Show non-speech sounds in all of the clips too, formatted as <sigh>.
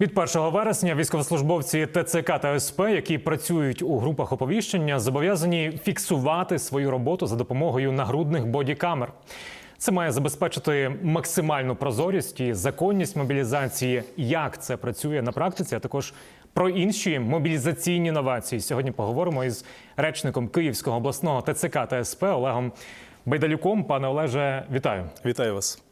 Від 1 вересня військовослужбовці ТЦК та СП, які працюють у групах оповіщення, зобов'язані фіксувати свою роботу за допомогою нагрудних бодікамер. Це має забезпечити максимальну прозорість і законність мобілізації. Як це працює на практиці, а також про інші мобілізаційні новації. Сьогодні поговоримо із речником Київського обласного ТЦК та СП Олегом Байдалюком. Пане Олеже, вітаю. Вітаю вас.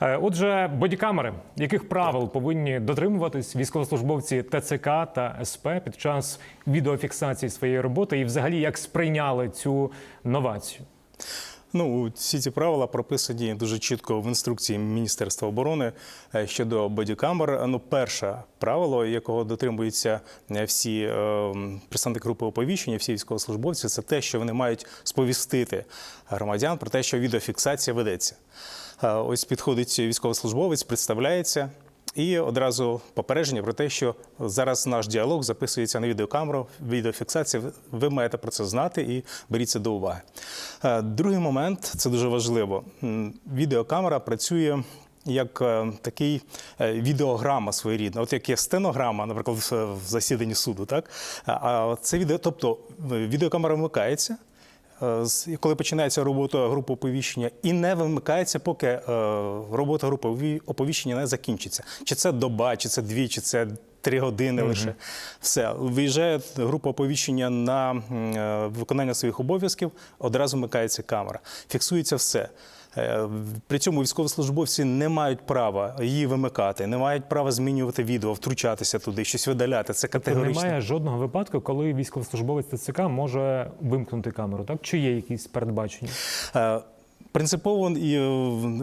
Е, Отже, бодікамери, яких правил повинні дотримуватись військовослужбовці ТЦК та СП під час відеофіксації своєї роботи, і взагалі як сприйняли цю новацію? Ну, всі ці правила прописані дуже чітко в інструкції Міністерства оборони е, щодо бодікамер. Ну, перше правило, якого дотримуються е, всі е, представники групи оповіщення, всі військовослужбовці, це те, що вони мають сповістити громадян про те, що відеофіксація ведеться. Е, Ось підходить військовослужбовець, представляється. І одразу попередження про те, що зараз наш діалог записується на відеокамеру, відеофіксація. Ви маєте про це знати і беріть це до уваги. Е, Другий момент це дуже важливо. Відеокамера працює. Як е, такий відеограма своєрідна, от як є стенограма, наприклад, в засіданні суду, так а- це відео, тобто відеокамера вмикається, коли починається робота групи оповіщення, і не вимикається, поки е, робота групи оповіщення не закінчиться. Чи це доба, чи це дві, чи це три години лише. Все. Виїжджає група оповіщення на е, виконання своїх обов'язків, одразу вмикається камера. Фіксується все. Е, При цьому військовослужбовці не мають права її вимикати, не мають права змінювати відео, втручатися туди, щось видаляти. Це Тобто немає жодного випадку, коли військовослужбовець ТЦК може вимкнути камеру, так чи є якісь передбачення? Е, Принципово е,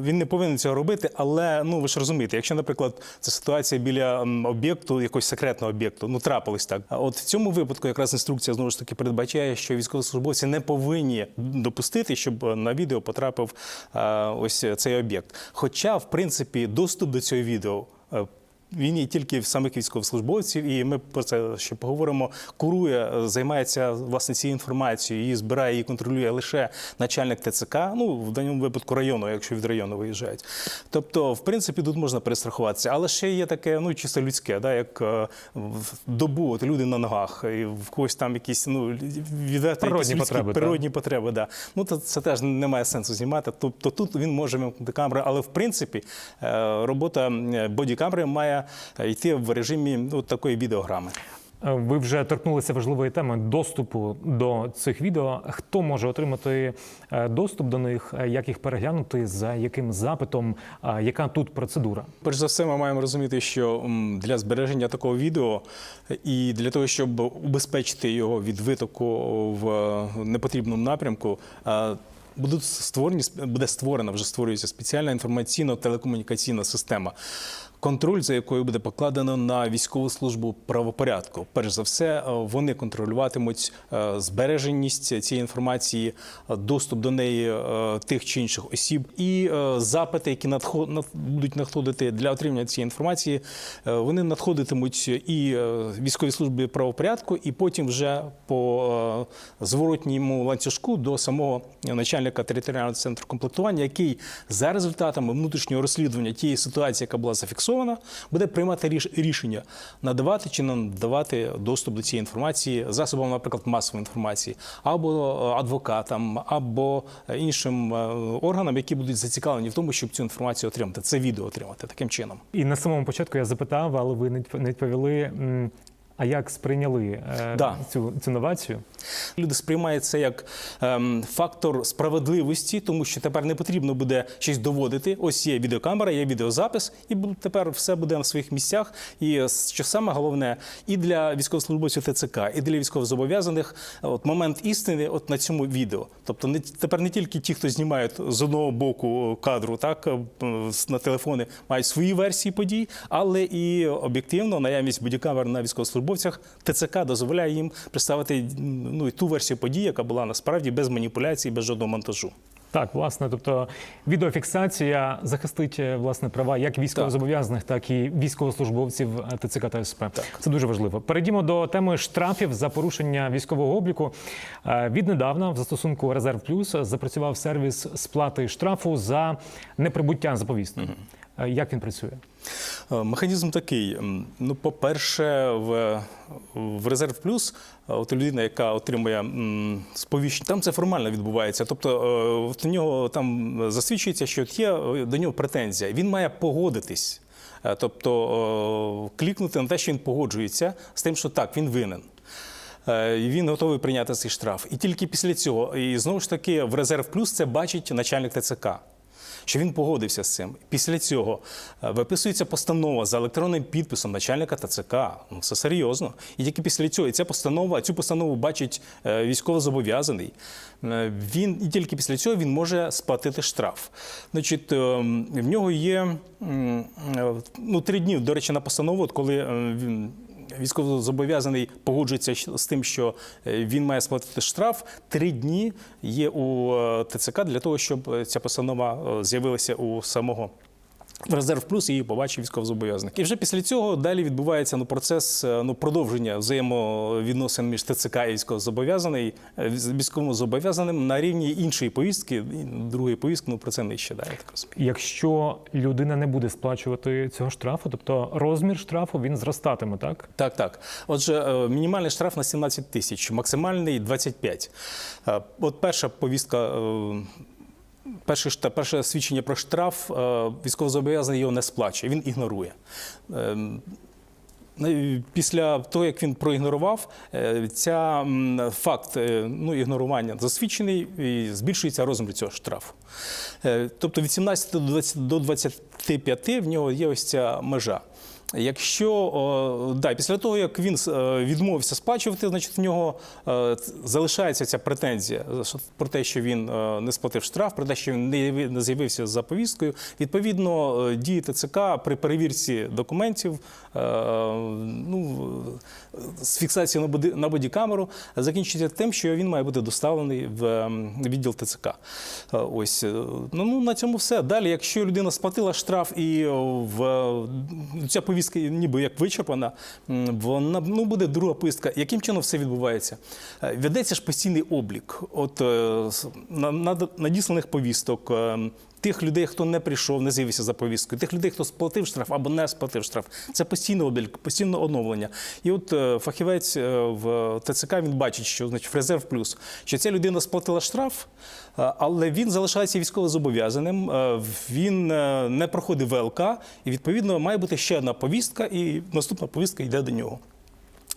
він не повинен цього робити, але ну ви ж розумієте, якщо, наприклад, це ситуація біля об'єкту, якогось секретного об'єкту, ну трапилось так. От в цьому випадку якраз інструкція знову ж таки передбачає, що військовослужбовці не повинні допустити, щоб на відео потрапив е, ось цей об'єкт. Хоча, в принципі, доступ до цього відео. Він є тільки в самих військовослужбовців, і ми про це ще поговоримо. Курує, е, займається власне цією інформацією, її збирає, її контролює лише начальник ТЦК. Ну в даному випадку району, якщо від району виїжджають. Тобто, в принципі, тут можна перестрахуватися, але ще є таке, ну чисто людське, да, як е, в добу, от люди на ногах, і в когось там якісь ну відверто Природні якісь людські потреби, так. природні потреби. Да. Ну то це теж немає сенсу знімати. Тобто тут він може вимкнути камеру, але в принципі е, робота бодікамери має е, йти в режимі ну, такої відеограми. Е, Ви вже торкнулися важливої теми доступу до цих відео. Хто може отримати е, доступ до них, Е, як їх переглянути, за яким запитом, Е, яка тут процедура? Перш за все, ми маємо розуміти, що для збереження такого відео і для того, щоб убезпечити його від витоку в е, непотрібному напрямку. е, Будуть створені буде створена, вже створюється спеціальна інформаційно-телекомунікаційна система. Контроль, за якою буде покладено на військову службу правопорядку. Перш за все, е, вони контролюватимуть е, збереженість цієї інформації, е, доступ до неї тих чи інших осіб, і запити, які надход, будуть надходити для отримання цієї інформації, вони надходитимуть і військовій службі правопорядку, і потім вже по зворотньому ланцюжку до самого начальника територіального центру комплектування, який за результатами внутрішнього розслідування тієї ситуації, яка була зафіксована, буде приймати ріш- рішення надавати чи не надавати доступ до цієї інформації засобам, наприклад, масової інформації, або е, адвокатам, або е, іншим е, органам, які будуть зацікавлені в тому, щоб цю інформацію отримати, це відео отримати таким чином. І на самому початку я запитав, але ви не відповіли. А як сприйняли е, Да. цю, цю новацію? Люди сприймають це як ем, фактор справедливості, тому що тепер не потрібно буде щось доводити. Ось є відеокамера, є відеозапис, і тепер все буде на своїх місцях. І е, що саме головне, і для військовослужбовців ТЦК, і для військовозобов'язаних, от момент істини, от на цьому відео. Тобто, не тепер не тільки ті, хто знімають з одного боку кадру, так е, на телефони, мають свої версії подій, але і об'єктивно наявність бодікамер на військовослужбовцях ТЦК дозволяє їм представити ну, і ту версію подій, яка була насправді без маніпуляцій, без жодного монтажу. Так, власне, тобто відеофіксація захистить е, власне права як військовозобов'язаних, так і військовослужбовців е, ТЦК та СП. Це дуже важливо. Перейдімо до теми штрафів за порушення військового обліку. Е, Віднедавна в застосунку Резерв Плюс запрацював сервіс сплати штрафу за неприбуття за повістку. Е, Як він працює? Е, Механізм такий. Ну, по-перше, в, в резерв плюс, е, от людина, яка отримує сповіщення, там це формально відбувається. Тобто у нього там засвідчується, що є до нього претензія. Він має погодитись. Тобто клікнути на те, що він погоджується з тим, що так, він винен. Він готовий прийняти цей штраф. І тільки після цього, і знову ж таки, в резерв плюс це бачить начальник ТЦК. Що він погодився з цим. Після цього е, виписується постанова за електронним підписом начальника ТЦК. Ну, все серйозно. І тільки після цього і ця постанова, цю постанову бачить е, військовозобов'язаний. Е, Він і тільки після цього він може сплатити штраф. Значить, в нього є ну, три дні, до речі, на постанову, от коли військовозобов'язаний погоджується з тим, що е, він має сплатити штраф. Три дні є у е, ТЦК для того, щоб е, ця постанова з'явилася у самого. В резерв плюс її побачив військовозобов'язаних. І вже після цього далі відбувається ну, процес е, ну, продовження взаємовідносин між ТЦК і військовозобов'язаний е, військовозобов'язаним на рівні іншої повістки. Другої повістки, ну про це нижче, да, я так розумію. Якщо людина не буде сплачувати цього штрафу, тобто розмір штрафу він зростатиме, так? Так, так. Отже, е, мінімальний штраф на 17 тисяч, максимальний 25. Е, От перша повістка. Перше, перше свідчення про штраф е, військовозобов'язаний його не сплачує, він ігнорує. Ем, ну, Після того, як він проігнорував, е, ця факт е, ну, ігнорування засвідчений і збільшується розмір цього штрафу. Тобто від 17 до 25 в нього є ось ця межа. Якщо да, після того, як він е, відмовився сплачувати, значить в нього е, залишається ця претензія про те, що він е, не сплатив штраф, про те, що він не з'явився за повісткою. Відповідно, е, дії ТЦК при перевірці документів е, ну, е, з фіксацією на бодікамеру закінчиться тим, що він має бути доставлений в відділ ТЦК. Е, Ось е, ну, ну на цьому все. Далі, якщо людина сплатила штраф і в е, ця повістка ніби як вичерпана, вона ну буде друга пистка. Яким чином все відбувається? Е, Ведеться ж постійний облік. От е, на, на- надісланих повісток. Тих людей, хто не прийшов, не з'явився за повісткою, тих людей, хто сплатив штраф або не сплатив штраф, це постійний облік, постійне оновлення. І от е, фахівець е, в ТЦК він бачить, що значить резерв плюс, що ця людина сплатила штраф, е, але він залишається військовозобов'язаним, він не проходить ВЛК, і відповідно має бути ще одна повістка, і наступна повістка йде до нього.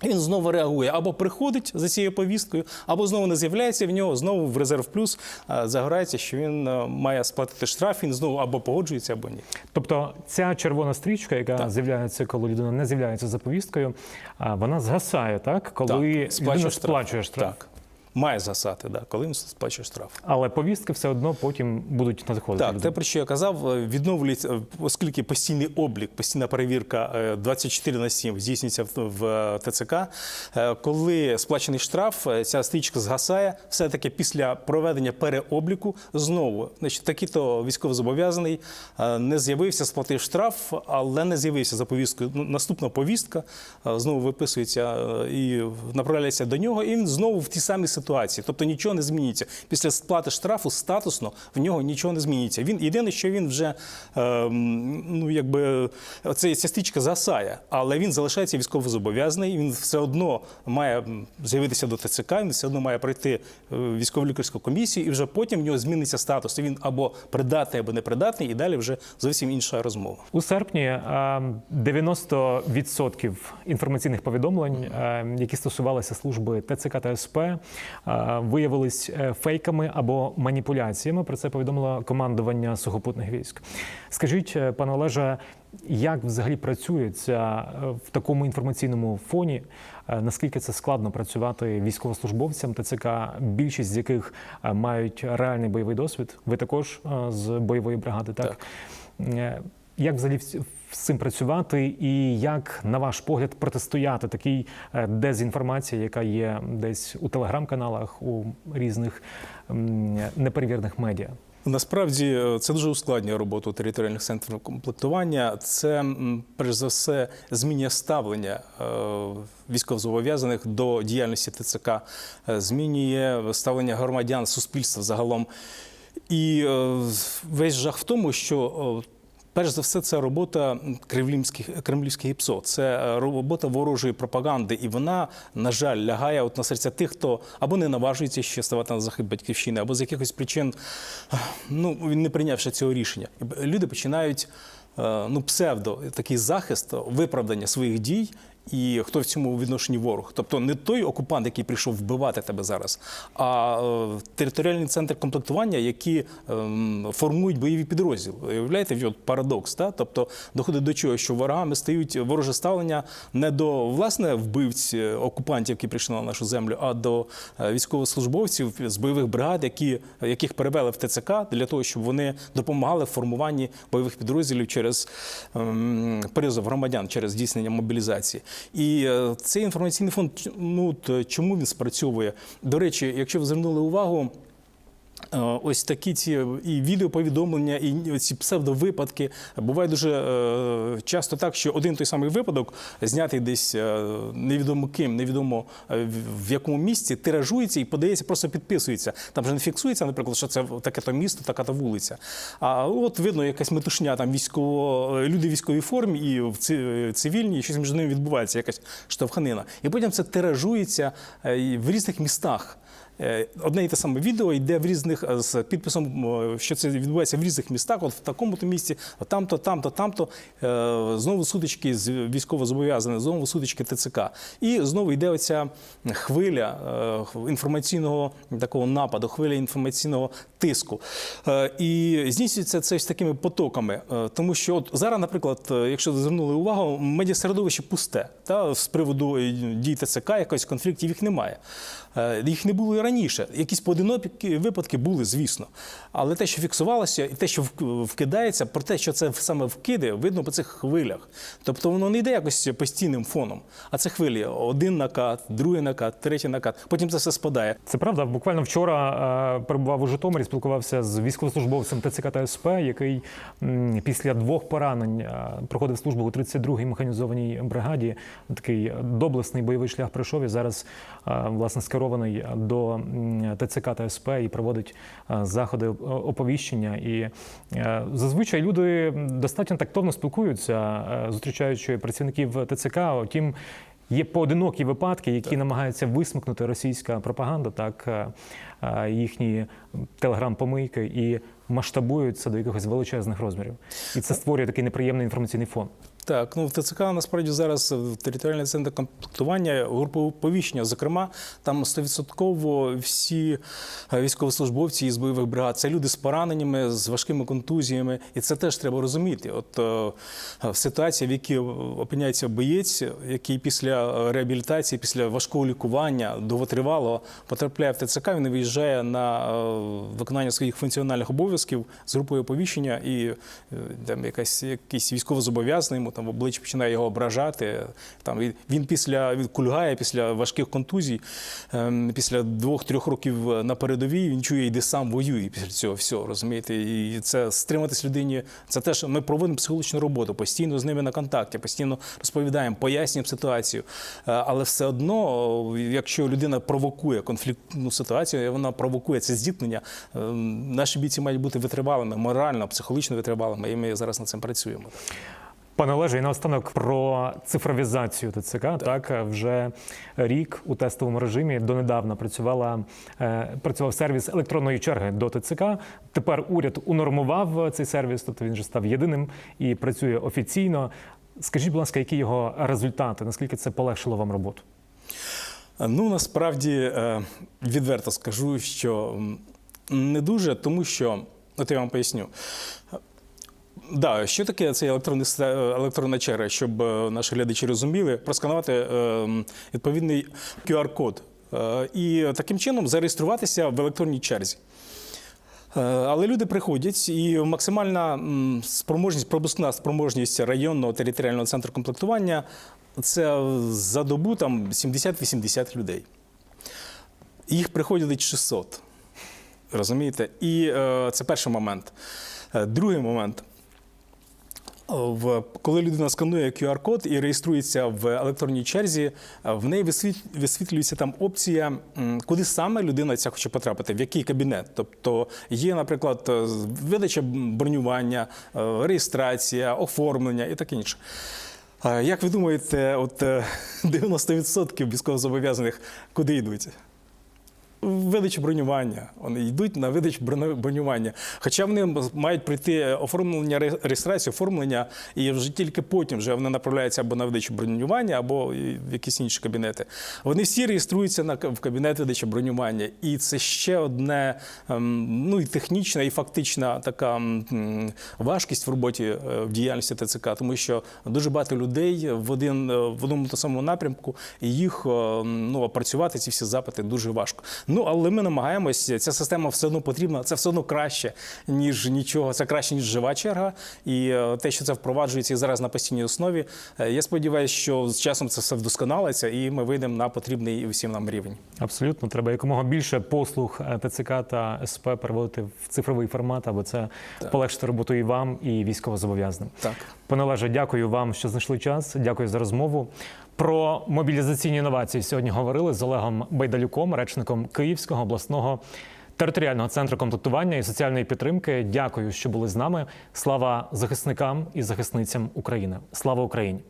Він знову реагує або приходить за цією повісткою, або знову не з'являється в нього, знову в резерв плюс е, загорається, що він е, має сплатити штраф, він знову або погоджується, або ні. Тобто ця червона стрічка, яка з'являється, коли людина не з'являється за повісткою, вона згасає, так? Коли сплачує людина штраф. сплачує штраф. Так. Має згасати, да, коли він сплачує штраф. Але повістки все одно потім будуть надходити. Так, те, про що я казав, е, відновлюється, е, оскільки постійний облік, постійна перевірка е, 24 на 7 здійснюється в, е, ТЦК. е, Коли сплачений штраф, е, ця стрічка згасає, все-таки після проведення переобліку знову, значить, такий-то військовозобов'язаний е, не з'явився, сплатив штраф, але не з'явився за повісткою. Ну, Наступна повістка е, знову виписується е, і направляється до нього, і він знову в тій самій ситуації. Тобто нічого не зміниться. Після сплати штрафу статусно в нього нічого не зміниться. Він єдине, що він вже е, ну якби оце, ця стрічка засає, але він залишається військовозобов'язаний. Він все одно має з'явитися до ТЦК, він все одно має пройти е, військово-лікарську комісію, і вже потім в нього зміниться статус. Він або придатний, або непридатний, і далі вже зовсім інша розмова. У серпні а, 90% інформаційних повідомлень, які стосувалися служби ТЦК та СП, виявились е, фейками або маніпуляціями. Про це повідомило командування сухопутних військ. Скажіть, е, пане Олеже, як взагалі працює ця е, в такому інформаційному фоні? Е, Наскільки це складно працювати військовослужбовцям ТЦК, більшість з яких е, мають реальний бойовий досвід? Ви також е, з бойової бригади, так? Так. Е, Як взагалі цим працювати, і як, на ваш погляд, протистояти такій е, дезінформації, яка є десь у телеграм-каналах, у різних м, неперевірених медіа? Насправді е, це дуже ускладнює роботу територіальних центрів комплектування. Це перш за все змінює ставлення е, військовозобов'язаних до діяльності ТЦК, змінює ставлення громадян, суспільства загалом. І весь жах в тому, що Перш за все, це робота кремлівських кремлівських ІПСО. Це е, робота ворожої пропаганди, і вона, на жаль, лягає от на серця тих, хто або не наважується ще ставати на захист батьківщини, або з якихось причин е, ну він не прийнявши цього рішення. Люди починають е, ну псевдо такий захист, виправдання своїх дій. І хто в цьому відношенні ворог? Тобто не той окупант, який прийшов вбивати тебе зараз, а е, територіальний центр комплектування, які ем, формують бойові підрозділи. Уявляєте, от парадокс, та? тобто доходить до чого, що ворогами стають вороже ставлення не до власне вбивць е, окупантів, які прийшли на нашу землю, а до е, військовослужбовців з бойових бригад, які, яких перевели в ТЦК для того, щоб вони допомагали в формуванні бойових підрозділів через ем, призов громадян, через здійснення мобілізації. І е, цей інформаційний фонд, ну чому він спрацьовує? До речі, якщо ви звернули увагу. Е, Ось такі ці і відеоповідомлення, і ці псевдовипадки. Буває дуже е, часто так, що один той самий випадок, знятий десь е, невідомо ким, невідомо е, в- якому місці, тиражується і подається, просто підписується. Там же не фіксується, наприклад, що це таке-то місто, така-то вулиця. А от видно, якась метушня, там військово, е, люди в військовій формі і в ци- цивільній, і щось між ними відбувається, якась штовханина. І потім це тиражується е, в різних містах. Е, Одне і те саме відео йде в різних е, з підписом, що це відбувається в різних містах, от в такому-то місці, там-то, там-то, там-то. Е, Знову сутички з військовозобов'язаних, знову сутички ТЦК. І знову йде оця хвиля інформаційного такого нападу, хвиля інформаційного тиску. І здійснюється це з такими потоками. Тому що от зараз, наприклад, якщо звернули увагу, медіасередовище пусте. Та, з приводу дій ТЦК, якось конфліктів їх немає. Їх не було і раніше. Якісь поодинокі випадки були, звісно. Але те, що фіксувалося, і те, що вк- вкидається, про те, що це саме вкиди, видно по цих хвилях. Тобто воно не йде якось постійним фоном, а це хвилі. Один накат, другий накат, третій накат. Потім це все спадає. Це правда. Буквально вчора е, перебував у Житомирі, спілкувався з військовослужбовцем ТЦК та СП, який після двох поранень е, проходив службу у 32-й механізованій бригаді. Такий доблесний бойовий шлях пройшов і зараз е, власне скерований до ТЦК та СП і проводить е, заходи оповіщення. І е, зазвичай люди достатньо тактовно спілкуються, е, зустрічаючи працівників ТЦК. Утім, Є поодинокі випадки, які намагаються висмикнути російська пропаганда, так їхні телеграм-помийки і масштабуються до якихось величезних розмірів. І це створює такий неприємний інформаційний фон. Так, ну в ТЦК насправді зараз в територіальний центр комплектування групи оповіщення. Зокрема, там 100% всі е, військовослужбовці із бойових бригад це люди з пораненнями, з важкими контузіями, і це теж треба розуміти. От е, в ситуації, в якій опиняється боєць, який після реабілітації, після важкого лікування довготривалого потрапляє в ТЦК, він виїжджає на е, виконання своїх функціональних обов'язків з групою оповіщення, і е, там якась якийсь військовозобов'язаний там в обличчя починає його ображати. Там він- він після він кульгає після важких контузій, ем, після двох-трьох років на передовій він чує, йде сам воює після цього всього. Розумієте, і це стриматись людині. Це теж ми проводимо психологічну роботу, постійно з ними на контакті, постійно розповідаємо, пояснюємо ситуацію. Е, Але все одно, якщо людина провокує конфліктну ситуацію, вона провокує це зіткнення. ем, Наші бійці мають бути витривалими, морально, психологічно витривалими, і ми зараз над цим працюємо. Пане Олеже, і наостанок про цифровізацію ТЦК. Так, вже рік у тестовому режимі донедавна працювала е, працював сервіс електронної черги до ТЦК. Тепер уряд унормував цей сервіс, тобто він вже став єдиним і працює офіційно. Скажіть, будь ласка, які його результати? Наскільки це полегшило вам роботу? Ну насправді е, відверто скажу, що не дуже, тому що от я вам поясню. Да, що таке цей електронний електронна черга, щоб е, наші глядачі розуміли, просканувати е, відповідний QR-код е, і таким чином зареєструватися в електронній черзі. Е, Але люди приходять, і максимальна спроможність, пропускна спроможність районного територіального центру комплектування це за добу там 70-80 людей. Їх приходить 600. Розумієте? І е, це перший момент. Е, другий момент. В коли людина сканує QR-код і реєструється в електронній черзі, е, в неї висвітлюється там опція, куди саме людина ця хоче потрапити, в який кабінет. Тобто є, наприклад, е, видача бронювання, е, реєстрація, оформлення і таке інше. Як ви думаєте, от е, <laughs> 90% військовозобов'язаних куди йдуть? Видачу бронювання. Вони йдуть на видачу бронювання. Хоча вони мають пройти оформлення ре- реєстрацію, оформлення, і вже тільки потім вже вони направляються або на видачу бронювання, або в якісь інші кабінети. Вони всі реєструються на в кабінет видачі бронювання. І це ще одне ем, ну і технічна, і фактична така важкість в роботі е, в діяльності ТЦК, тому що дуже багато людей в один е, в одному та самому напрямку, і їх е, ну опрацювати ці всі запити дуже важко. Ну але ми намагаємось. Ця система все одно потрібна. Це все одно краще ніж нічого. Це краще ніж жива черга. І е, те, що це впроваджується і зараз на постійній основі. е, Я сподіваюся, що з часом це все вдосконалиться, і ми вийдемо на потрібний всім нам рівень. Абсолютно, треба якомога більше послуг е, ТЦК та СП переводити в цифровий формат, аби це полегшити роботу і вам, і військовозобов'язаним. Так. Пане Олеже, дякую вам, що знайшли час. Дякую за розмову. Про мобілізаційні інновації сьогодні говорили з Олегом Байдалюком, речником Київського обласного територіального центру комплектування і соціальної підтримки. Дякую, що були з нами. Слава захисникам і захисницям України. Слава Україні!